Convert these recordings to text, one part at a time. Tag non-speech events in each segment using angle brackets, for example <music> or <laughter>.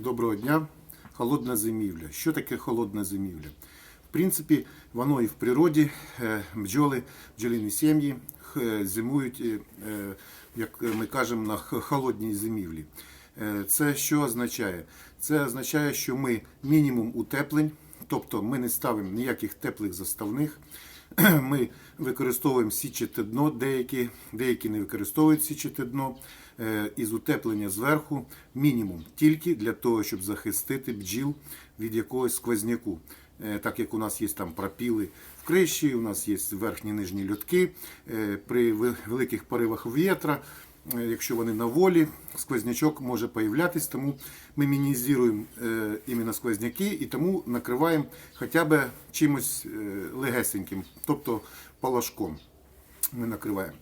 Доброго дня. Холодна зимівля. Що таке холодна зимівля? В принципі, воно і в природі е, бджоли, бджолині сім'ї е, зимують, е, як ми кажемо, на холодній зимівлі. Це що означає? Це означає, що ми мінімум утеплень, тобто ми не ставимо ніяких теплих заставних. <clears throat> Ми використовуємо січете дно, деякі, деякі не використовують січете дно е, із утеплення зверху мінімум тільки для того, щоб захистити бджіл від якогось сквозняку. Е, Так як у нас є там пропіли в криші, у нас є верхні нижні льотки. е, При великих поривах вітра, якщо вони на волі, сквознячок може появлятись, тому ми мінімізуємо е, іменно сквозняки і тому накриваємо хоча б чимось е, легесеньким, тобто палашком ми накриваємо.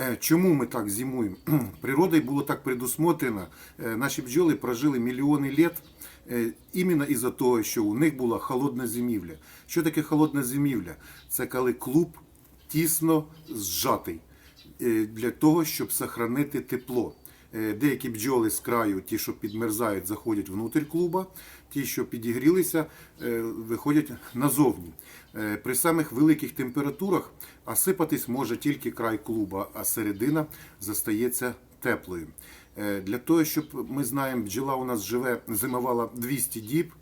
Е, Чому ми так зимуємо? <clears throat> Природою було так предусмотрено. Е, Наші бджоли прожили мільйони літ е, іменно із-за того, що у них була холодна зимівля. Що таке холодна зимівля? Це коли клуб тісно зжатий е, для того, щоб сохранити тепло. Е, Деякі бджоли з краю, ті, що підмерзають, заходять внутрь клуба, ті, що підігрілися, е, виходять назовні. Е, При самих великих температурах осипатись може тільки край клуба, а середина застається теплою. Е, Для того, щоб ми знаємо, бджола у нас живе, зимувала 200 діб,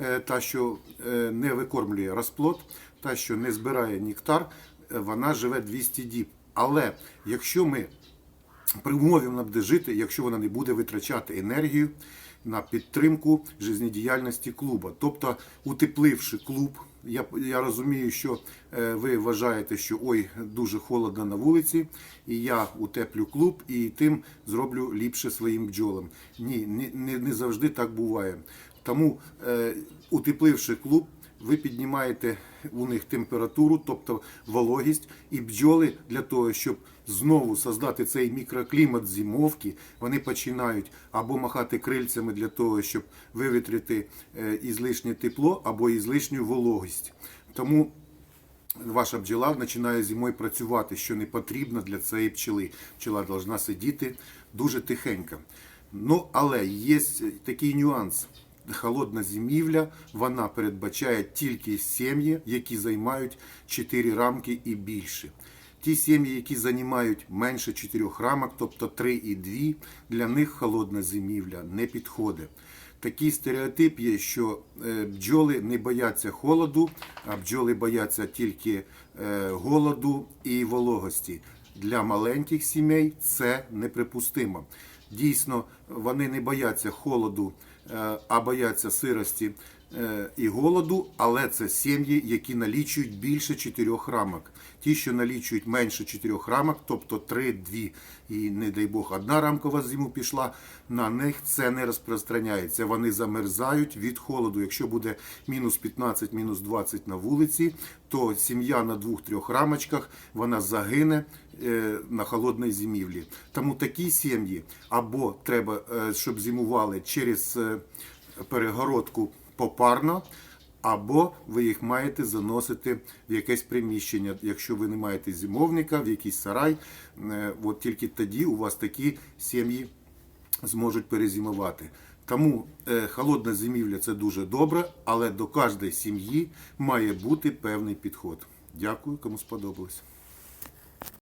е, та, що е, не викормлює розплод, та, що не збирає нектар, е, вона живе 200 діб. Але якщо ми при умові вона буде жити, якщо вона не буде витрачати енергію на підтримку жизнедіяльності клуба. Тобто, утепливши клуб, я, я розумію, що е, ви вважаєте, що ой, дуже холодно на вулиці, і я утеплю клуб і тим зроблю ліпше своїм бджолам. Ні, не, не, не завжди так буває. Тому, е, утепливши клуб, ви піднімаєте у них температуру, тобто вологість, і бджоли для того, щоб знову создати цей мікроклімат зимовки, вони починають або махати крильцями для того, щоб вивітрити е, ізлишнє тепло, або ізлишню вологість. Тому ваша бджола починає зимою працювати, що не потрібно для цієї пчели. Пчела повинна сидіти дуже тихенько. Ну, але є такий нюанс. Холодна зимівля вона передбачає тільки сім'ї, які займають 4 рамки і більше. Ті сім'ї, які займають менше 4 рамок, тобто 3 і 2, для них холодна зимівля не підходить. Такий стереотип є, що е, бджоли не бояться холоду, а бджоли бояться тільки е, голоду і вологості. Для маленьких сімей це неприпустимо. Дійсно, вони не бояться холоду, а бояться сирості е, і голоду, але це сім'ї, які налічують більше 4 рамок. Ті, що налічують менше 4 рамок, тобто 3-2, і не дай Бог, одна рамкова зиму пішла, на них це не розпространяється. Вони замерзають від холоду. Якщо буде мінус 15, мінус 20 на вулиці, то сім'я на двох-трьох рамочках вона загине е, на холодній зимівлі. Тому такі сім'ї або треба, е, щоб зимували через е, перегородку попарно, або ви їх маєте заносити в якесь приміщення. Якщо ви не маєте зимовника, в якийсь сарай, е, от тільки тоді у вас такі сім'ї зможуть перезимувати. Тому е, холодна зимівля це дуже добре, але до кожної сім'ї має бути певний підход. Дякую, кому сподобалось.